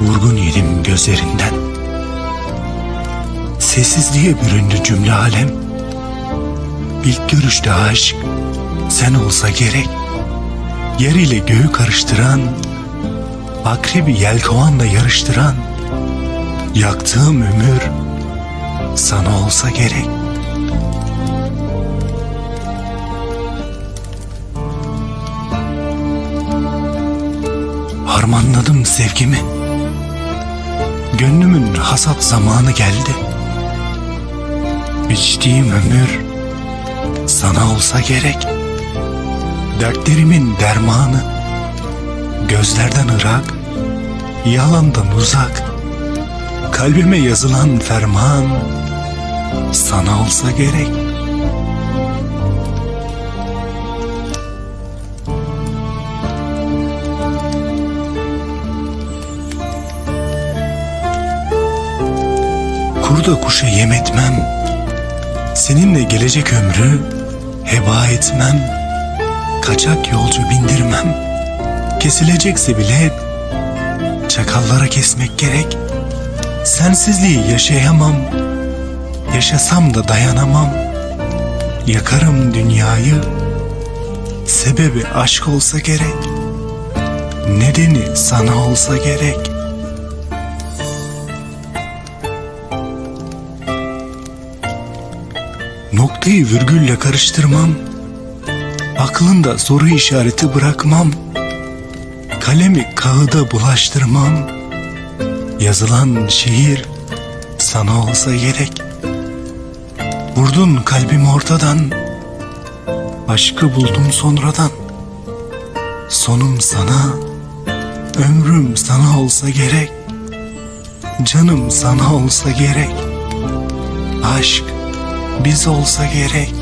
Vurgun yedim gözlerinden. Sessizliğe büründü cümle alem. İlk görüşte aşk sen olsa gerek. Yer ile göğü karıştıran, akrebi yelkovanla yarıştıran, yaktığım ömür sana olsa gerek. Harmanladım sevgimi. Gönlümün hasat zamanı geldi. Biçtiğim ömür sana olsa gerek. Dertlerimin dermanı gözlerden ırak, yalandan uzak. Kalbime yazılan ferman sana olsa gerek. Kurda kuşa yem etmem. Seninle gelecek ömrü heba etmem. Kaçak yolcu bindirmem. Kesilecekse bile çakallara kesmek gerek. Sensizliği yaşayamam. Yaşasam da dayanamam. Yakarım dünyayı. Sebebi aşk olsa gerek. Nedeni sana olsa gerek. Noktayı virgülle karıştırmam. Aklında soru işareti bırakmam. Kalemi kağıda bulaştırmam. Yazılan şiir sana olsa gerek. Vurdun kalbimi ortadan. Aşkı buldum sonradan. Sonum sana, ömrüm sana olsa gerek. Canım sana olsa gerek. Aşk biz olsa gerek.